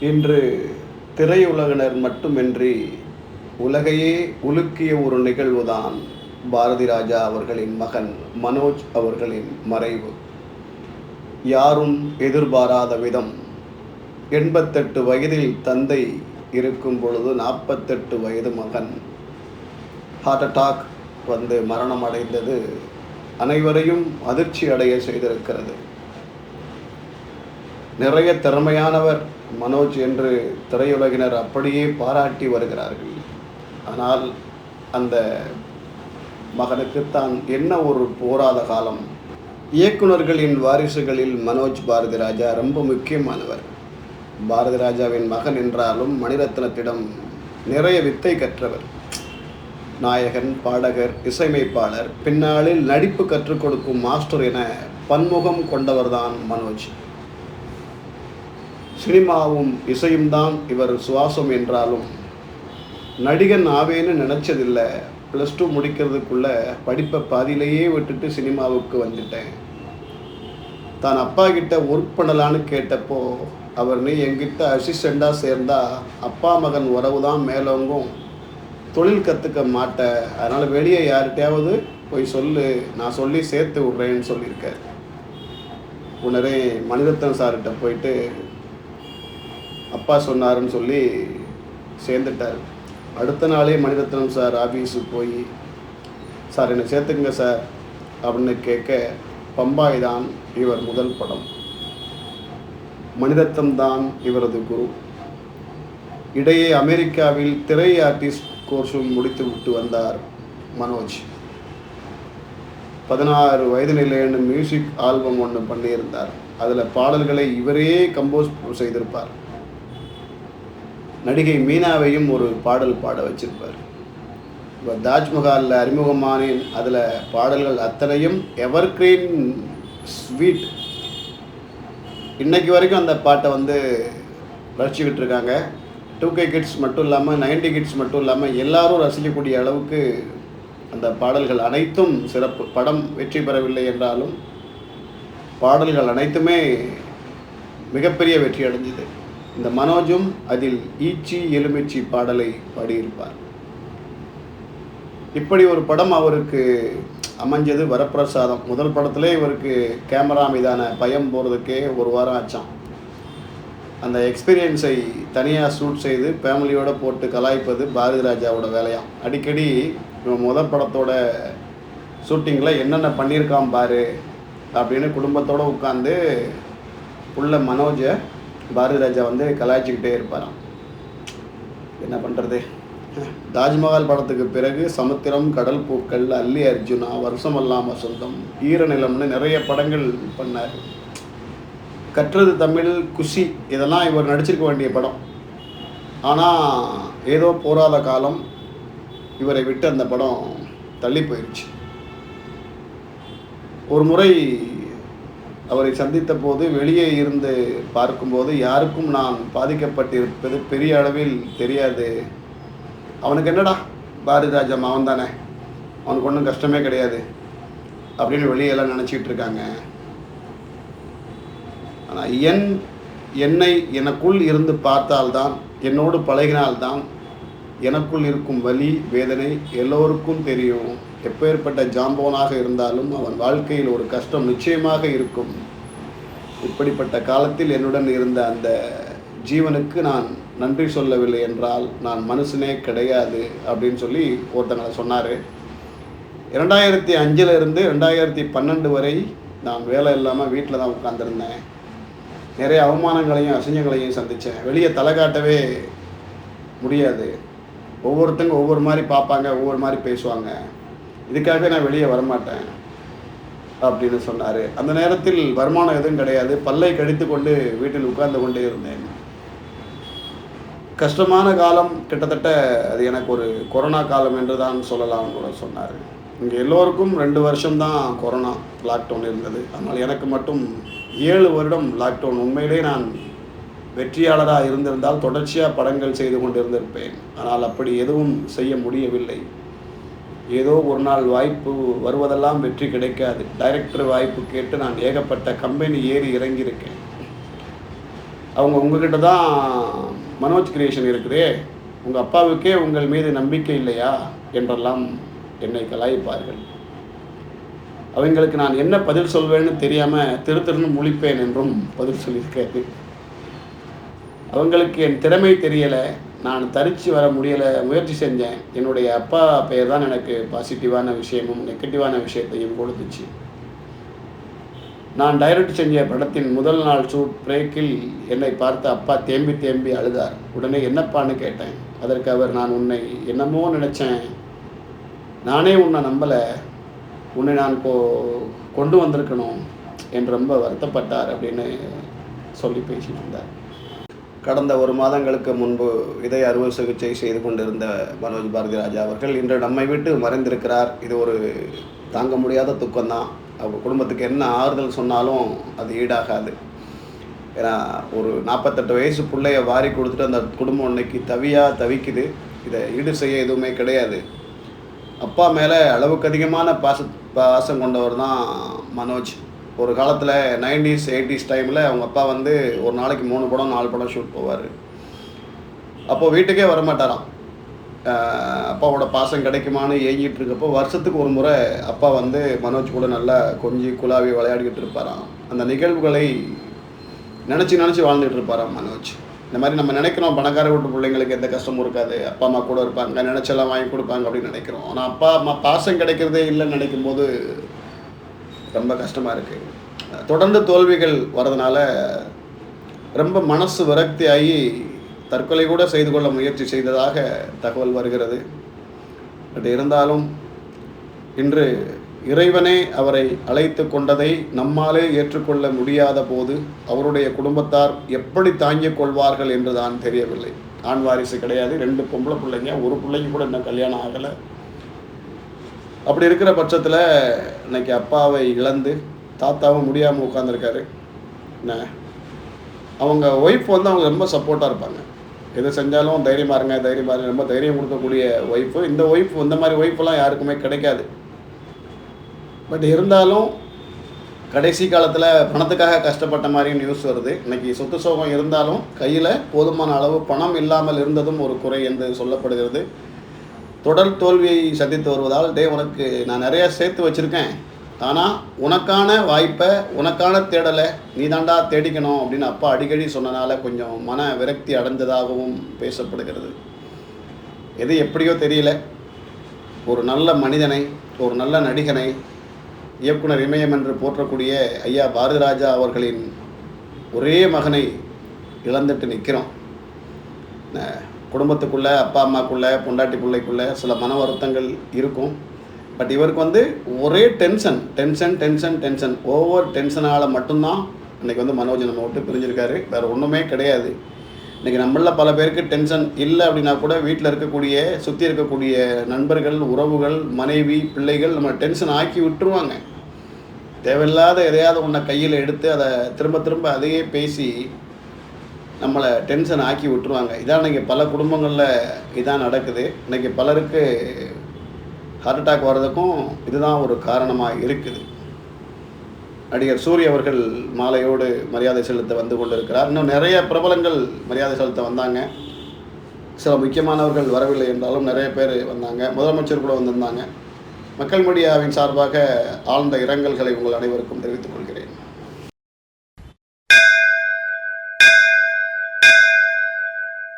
இன்று திரையுலகினர் மட்டுமின்றி உலகையே உலுக்கிய ஒரு நிகழ்வுதான் பாரதி ராஜா அவர்களின் மகன் மனோஜ் அவர்களின் மறைவு. யாரும் எதிர்பாராத விதம். எண்பத்தெட்டு வயதில் தந்தை இருக்கும் பொழுது நாற்பத்தெட்டு வயது மகன். ஹார்ட் அட்டாக் வந்து மரணம் அடைந்தது. அனைவரையும் அதிர்ச்சி அடைய செய்திருக்கிறது. நிறைய திறமையானவர் மனோஜ் என்று திரையுலகினர் அப்படியே பாராட்டி வருகிறார்கள். ஆனால் அந்த மகனுக்கு தான் என்ன ஒரு போராத காலம்? இயக்குனர்களின் வாரிசுகளில் மனோஜ் பாரதி ராஜா ரொம்ப முக்கியமானவர். பாரதி ராஜாவின் மகன் என்றாலும் மணிரத்னத்திடம் நிறைய வித்தை கற்றவர். நாயகன் பாடகர் இசையமைப்பாளர் பின்னாளில் நடிப்பு கற்றுக் கொடுக்கும் மாஸ்டர் என பன்முகம் கொண்டவர்தான் மனோஜ். சினிமாவும் இசையும் தான் இவர் சுவாசம் என்றாலும். நடிகன் ஆவேன்னு நினச்சதில்லை. ப்ளஸ் டூ முடிக்கிறதுக்குள்ள படிப்பை பாதியிலேயே விட்டுட்டு சினிமாவுக்கு வந்துட்டேன். தான் அப்பா கிட்ட ஒர்க் பண்ணலான்னு கேட்டப்போ அவர் நீ எங்கிட்ட அசிஸ்டண்டாக சேர்ந்தா அப்பா மகன் உறவு தான் மேலோங்கும். தொழில் கற்றுக்க மாட்டேன் அதனால் வெளியே யார்கிட்டையாவது போய் சொல்லு நான் சொல்லி சேர்த்து விட்றேன்னு சொல்லியிருக்கார். உடனே மணிரத்னம் சார்கிட்ட போயிட்டு அப்பா சொன்னாருன்னு சொல்லி சேர்ந்துட்டார். அடுத்த நாளே மணிரத்னம் சார் ஆஃபீஸுக்கு போய் சார் என்னை சேர்த்துக்குங்க சார் அப்படின்னு கேட்க பம்பாய் தான் இவர் முதல் படம். மணிரத்னம் தான் இவரது குரு. இடையே அமெரிக்காவில் திரை ஆர்டிஸ்ட் கோர்ஸும் முடித்து விட்டு வந்தார் மனோஜ். பதினாறு வயது நிலைன்னு மியூசிக் ஆல்பம் ஒன்று பண்ணியிருந்தார். அதில் பாடல்களை இவரே கம்போஸ் செய்திருப்பார். நடிகை மீனாவையும் ஒரு பாடல் பாட வச்சிருப்பார். இப்போ தாஜ்மஹாலில் அறிமுகமானேன் அதில் பாடல்கள் அத்தனையும் எவர்கிரீன் ஸ்வீட். இன்னைக்கு வரைக்கும் அந்த பாட்டை வந்து ரசிச்சுக்கிட்டு இருக்காங்க. டூ கே கிட்ஸ் மட்டும் இல்லாமல் நைன்டி கிட்ஸ் மட்டும் இல்லாமல் எல்லாரும் ரசிக்கக்கூடிய அளவுக்கு அந்த பாடல்கள் அனைத்தும் சிறப்பு. படம் வெற்றி பெறவில்லை என்றாலும் பாடல்கள் அனைத்துமே மிகப்பெரிய வெற்றி அடைஞ்சிது. இந்த மனோஜும் அதில் ஈச்சி எலுமிச்சி பாடலை பாடியிருப்பார். இப்படி ஒரு படம் அவருக்கு அமைஞ்சது வரப்பிரசாதம். முதல் படத்திலே இவருக்கு கேமரா மீதான பயம் போகிறதுக்கே ஒரு வாரம் ஆச்சான் அந்த எக்ஸ்பீரியன்ஸை தனியாக ஷூட் செய்து ஃபேமிலியோடு போட்டு கலாய்ப்பது பாரதி ராஜாவோட வேலையாம். அடிக்கடி இவன் முதல் படத்தோட ஷூட்டிங்கில் என்னென்ன பண்ணியிருக்கான் பாரு அப்படின்னு குடும்பத்தோடு உட்காந்து உள்ள மனோஜை பாரதி ராஜா வந்து கலாய்ச்சிக்கிட்டே இருப்பாராம். என்ன பண்ணுறது தாஜ்மஹால் படத்துக்கு பிறகு சமுத்திரம் கடல் பூக்கள் அல்லி அர்ஜுனா வருஷமல்லாமல் சொந்தம் ஈரநிலம்னு நிறைய படங்கள் பண்ணார். கற்றது தமிழ் குஷி இதெல்லாம் இவர் நடிச்சிருக்க வேண்டிய படம். ஆனால் ஏதோ போராத காலம் இவரை விட்டு அந்த படம் தள்ளி போயிடுச்சு ஒரு முறை அவரை சந்தித்த போது வெளியே இருந்து பார்க்கும்போது யாருக்கும் நான் பாதிக்கப்பட்டிருப்பது பெரிய அளவில் தெரியாது. அவனுக்கு என்னடா? பாரதிராஜா மாவன் அவன் தானே. அவனுக்கு ஒன்றும் கஷ்டமே கிடையாது. அப்படின்னு வெளியெல்லாம் நினச்சிக்கிட்டு இருக்காங்க. ஆனால் என் என்னை எனக்குள் இருந்து பார்த்தால்தான் என்னோடு பழகினால்தான் எனக்குள் இருக்கும் வலி வேதனை எல்லோருக்கும் தெரியும். எப்பேற்பட்ட ஜாம்போனாக இருந்தாலும் அவன் வாழ்க்கையில் ஒரு கஷ்டம் நிச்சயமாக இருக்கும். இப்படிப்பட்ட காலத்தில் என்னுடன் இருந்த அந்த ஜீவனுக்கு நான் நன்றி சொல்லவில்லை என்றால் நான் மனுஷனே கிடையாது அப்படின்னு சொல்லி ஒருத்தங்களை சொன்னார். இரண்டாயிரத்தி அஞ்சில் இருந்து ரெண்டாயிரத்தி பன்னெண்டு வரை நான் வேலை இல்லாமல் வீட்டில் தான் உட்காந்துருந்தேன் நிறைய அவமானங்களையும் அசிங்கங்களையும் சந்தித்தேன் வெளியே தலை காட்டவே முடியாது. ஒவ்வொருத்தங்க ஒவ்வொரு மாதிரி பார்ப்பாங்க ஒவ்வொரு மாதிரி பேசுவாங்க. இதுக்காக நான் வெளியே வரமாட்டேன் அப்படின்னு சொன்னார். அந்த நேரத்தில் வருமானம் எதுவும் கிடையாது. பல்லை கடித்து கொண்டு வீட்டில் உட்கார்ந்து கொண்டே இருந்தேன். கஷ்டமான காலம் கிட்டத்தட்ட அது எனக்கு ஒரு கொரோனா காலம் என்று தான் சொல்லலாம் கூட சொன்னார். இங்கே எல்லோருக்கும் ரெண்டு வருஷம்தான் கொரோனா லாக்டவுன் இருந்தது. ஆனால் எனக்கு மட்டும் ஏழு வருடம் லாக்டவுன் உண்மையிலே நான் வெற்றியாளராக இருந்திருந்தால் தொடர்ச்சியாக படங்கள் செய்து கொண்டிருந்திருப்பேன். ஆனால் அப்படி எதுவும் செய்ய முடியவில்லை. ஏதோ ஒரு நாள் வாய்ப்பு வருவதெல்லாம் வெற்றி கிடைக்காது. டைரக்டர் வாய்ப்பு கேட்டு நான் ஏகப்பட்ட கம்பெனி ஏறி இறங்கியிருக்கேன். அவங்க உங்ககிட்ட தான் மனோஜ் கிரியேஷன் இருக்குதே. உங்கள் அப்பாவுக்கே உங்கள் மீது நம்பிக்கை இல்லையா? என்றெல்லாம் என்னை கலாய்ப்பார்கள். அவங்களுக்கு நான் என்ன பதில் சொல்வேன்னு தெரியாமல் திரு திருன்னு முழிப்பேன் என்றும் பதில் சொல்லியிருக்காரு. அவங்களுக்கு என் திறமை தெரியலை. நான் தரிச்சு வர முடியலை முயற்சி செஞ்சேன். என்னுடைய அப்பா பெயர் தான் எனக்கு பாசிட்டிவான விஷயமும் நெகட்டிவான விஷயத்தையும் கொடுத்துச்சு. நான் டைரக்ட் செஞ்ச படத்தின் முதல் நாள் ஷூட் பிரேக்கில் என்னை பார்த்து அப்பா தேம்பி தேம்பி அழுதார். உடனே என்னப்பான்னு கேட்டேன். அதற்கு அவர் நான் உன்னை என்னமோ நினச்சேன். நானே உன்னை நம்பலை. உன்னை நான் கொ கொண்டு வந்திருக்கணும். என்று ரொம்ப வருத்தப்பட்டார் அப்படின்னு சொல்லி பேசிட்டு இருந்தார் கடந்த ஒரு மாதங்களுக்கு முன்பு இதய அறுவை சிகிச்சை செய்து கொண்டிருந்த மனோஜ் பாரதி ராஜா அவர்கள் இன்று நம்மை விட்டு மறைந்திருக்கிறார். இது ஒரு தாங்க முடியாத துக்கம்தான். அவங்க குடும்பத்துக்கு என்ன ஆறுதல் சொன்னாலும் அது ஈடாகாது. ஏன்னா ஒரு நாற்பத்தெட்டு வயசு பிள்ளைய வாரி கொடுத்துட்டு அந்த குடும்பம் இன்னைக்கு தவியாக தவிக்குது. இதை ஈடு செய்ய எதுவுமே கிடையாது. அப்பா மேலே அளவுக்கு அதிகமான பாச பாசம் கொண்டவர் தான் மனோஜ். ஒரு காலத்தில் நைன்டிஸ் எயிட்டிஸ் டைமில் அவங்க அப்பா வந்து ஒரு நாளைக்கு மூணு படம் நாலு படம் ஷூட் போவார். அப்போது வீட்டுக்கே வரமாட்டாராம். அப்பாவோட பாசம் கிடைக்குமான்னு ஏங்கிட்டு இருக்கப்போ வருஷத்துக்கு ஒரு முறை அப்பா வந்து மனோஜ் கூட நல்லா கொஞ்சி குழாவி விளையாடிக்கிட்டு இருப்பாராம். அந்த நிகழ்வுகளை நினச்சி நினச்சி வாழ்ந்துட்டு இருப்பாராம் மனோஜ். இந்த மாதிரி நம்ம நினைக்கிறோம் பணக்கார வீட்டு பிள்ளைங்களுக்கு எந்த கஷ்டமும் இருக்காது. அப்பா அம்மா கூட இருப்பாங்க நினச்செல்லாம் வாங்கி கொடுப்பாங்க அப்படின்னு நினைக்கிறோம். ஆனால் அப்பா அம்மா பாசம் கிடைக்கிறதே இல்லைன்னு நினைக்கும் போது ரொம்ப கஷ்டமாக இருக்குது தொடர்ந்து தோல்விகள் வரதுனால ரொம்ப மனசு விரக்தி ஆகி தற்கொலை கூட செய்து கொள்ள முயற்சி செய்ததாக தகவல் வருகிறது. பட் இருந்தாலும் இன்று இறைவனே அவரை அழைத்து கொண்டதை நம்மாலே ஏற்றுக்கொள்ள முடியாத போது அவருடைய குடும்பத்தார் எப்படி தாங்கிக் கொள்வார்கள் என்று தான் தெரியவில்லை. ஆண் வாரிசு கிடையாது. ரெண்டு பொம்பளை பிள்ளைங்க ஒரு பிள்ளைங்க கூட இன்னும் கல்யாணம் ஆகலை. அப்படி இருக்கிற பட்சத்தில் இன்னைக்கு அப்பாவை இழந்து தாத்தாவும் முடியாமல் உட்காந்துருக்காரு என்ன? அவங்க ஒய்ஃப் வந்து அவங்க ரொம்ப சப்போர்ட்டாக இருப்பாங்க. எது செஞ்சாலும் தைரியமாக இருங்க தைரியமாக இருங்க ரொம்ப தைரியம் கொடுக்கக்கூடிய ஒய்ஃபு இந்த ஒய்ஃப் இந்த மாதிரி ஒய்ஃபெல்லாம் யாருக்குமே கிடைக்காது. பட் இருந்தாலும் கடைசி காலத்தில் பணத்துக்காக கஷ்டப்பட்ட மாதிரியும் நியூஸ் வருது. இன்னைக்கு சொத்து சோகம் இருந்தாலும் கையில் போதுமான அளவு பணம் இல்லாமல் இருந்ததும் ஒரு குறை என்று சொல்லப்படுகிறது. தொடர் தோல்வியை சந்தித்து வருவதால் டே உனக்கு நான் நிறையா சேர்த்து வச்சுருக்கேன். ஆனால் உனக்கான வாய்ப்பை உனக்கான தேடலை நீ தாண்டா தேடிக்கணும் அப்படின்னு அப்பா அடிக்கடி சொன்னனால கொஞ்சம் மன விரக்தி அடைந்ததாகவும் பேசப்படுகிறது. எது எப்படியோ தெரியல. ஒரு நல்ல மனிதனை ஒரு நல்ல நடிகனை இயக்குனர் இமயம் என்று போற்றக்கூடிய ஐயா பாரதிராஜா அவர்களின் ஒரே மகனை இழந்துட்டு நிற்கிறோம் குடும்பத்துக்குள்ளே அப்பா அம்மாக்குள்ளே பொண்டாட்டி பிள்ளைக்குள்ளே சில மன வருத்தங்கள் இருக்கும். பட் இவருக்கு வந்து ஒரே tension tension tension tension over டென்ஷனால் மட்டும்தான் இன்றைக்கி வந்து மனோஜ் நம்ம விட்டு பிரிஞ்சிருக்காரு. வேறு ஒன்றுமே கிடையாது. இன்றைக்கி நம்மளில் பல பேருக்கு டென்ஷன் இல்லை அப்படின்னா கூட வீட்டில் இருக்கக்கூடிய சுற்றி இருக்கக்கூடிய நண்பர்கள் உறவுகள் மனைவி பிள்ளைகள் நம்ம டென்ஷன் ஆக்கி விட்டுருவாங்க. தேவையில்லாத எதையாவது ஒன்றை கையில் எடுத்து அதை திரும்ப திரும்ப அதையே பேசி நம்மளை டென்ஷன் ஆக்கி விட்டுருவாங்க. இதான் இன்றைக்கி பல குடும்பங்களில் இதான் நடக்குது. இன்றைக்கி பலருக்கு ஹார்ட் அட்டாக் வர்றதுக்கும் இதுதான் ஒரு காரணமாக இருக்குது. நடிகர் சூரிய அவர்கள் மாலையோடு மரியாதை செலுத்த வந்து கொண்டிருக்கிறார். இன்னும் நிறைய பிரபலங்கள் மரியாதை செலுத்த வந்தாங்க. சில முக்கியமானவர்கள் வரவில்லை என்றாலும் நிறைய பேர் வந்தாங்க. முதலமைச்சர் கூட வந்திருந்தாங்க. மக்கள் மீடியாவின் சார்பாக ஆழ்ந்த இரங்கல்களை உங்கள் அனைவருக்கும் தெரிவித்துக் கொள்கிறேன்.